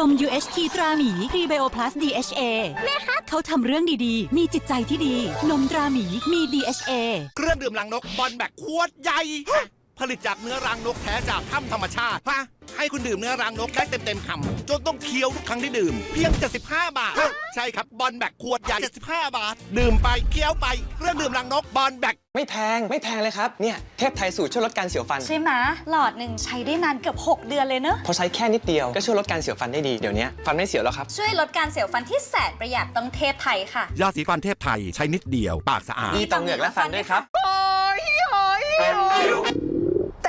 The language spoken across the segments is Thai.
นม UHT ตราหมีพรีไบโอพลัส DHA แม่คะเขาทำเรื่องดีๆ มีจิตใจที่ดี นมตราหมีมี DHA เครื่องดื่มรังนกบอลแบกขวดใหญ่ฮะ ผลิตจากเนื้อรังนกแท้จากถ้ำธรรมชาติฮะให้คุณดื่มเนื้อรังนกได้เต็มๆคำจนต้องเคี้ยวทุกครั้งที่ดื่ม เพียง 75 บาทฮะใช่ครับบอลแบกขวดใหญ่ 75 บาท ดื่มไปเคี้ยวไปเครื่องดื่มรังนกบอลแบกไม่แพงไม่แพงเลยครับ เนี่ยเทพไทยสูตรช่วยลดการเสียวฟัน ใช่ไหมหลอดหนึ่งใช้ได้นานเกือบ 6 เดือนเลยเนอะพอใช้แค่นิดเดียวก็ช่วยลดการเสียวฟันได้ดีเดี๋ยวนี้ฟันไม่เสียวแล้วครับช่วยลดการเสียวฟันที่แสนประหยัดต้องเทพไทยค่ะยาสีฟันเทพไทยใช้นิดเดียวปากสะอาดดีต่อเหงือกและฟันด้วยครับ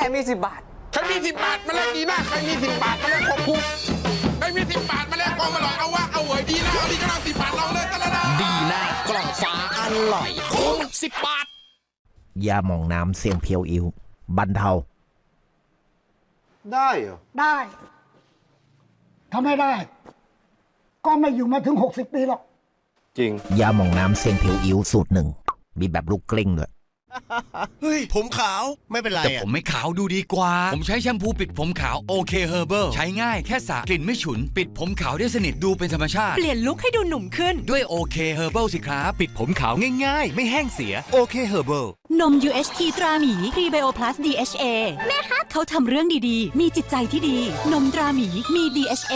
แต่มีสิบบาทใครมีสิบบาทมาแลกดีนะใครมีสิบบาทมาแลกของคุ้มใครมีสิบบาทมาแลกความอร่อยเอาวะเอาเหวยดีนะเอาดีก็เอาสิบบาทเราเลยตะละนะดีหน้ากล่องฟ้าอร่อยคุ้มสิบบาทยาหมองน้ำเสียงเพียวอิวบรรเทา ได้เหรอ ได้ทำไม่ได้ ก็ไม่อยู่มาถึง 60 ปีหรอก จริง ยาหมองน้ำเสียงเพียวอิวสูตรหนึ่ง มีแบบลูกกลิ้งด้วย เฮ้ย ผมขาวไม่เป็นไรแต่ผมไม่ขาวดูดีกว่า ผมใช้แชมพูปิดผมขาวโอเคเฮอร์เบิลใช้ง่ายแค่สระกลิ่นไม่ฉุน ปิดผมขาวได้สนิทดูเป็นธรรมชาติ เปลี่ยนลุคให้ดูหนุ่มขึ้น ด้วยโอเคเฮอร์เบิลสิครับ ปิดผมขาวง่ายๆ ไม่แห้งเสียโอเคเฮอร์เบิลนม UHT ตราหมีพรีไบโอพลัส DHA แม่คะเขาทำเรื่องดีๆ มีจิตใจที่ดี นมตราหมีมี DHA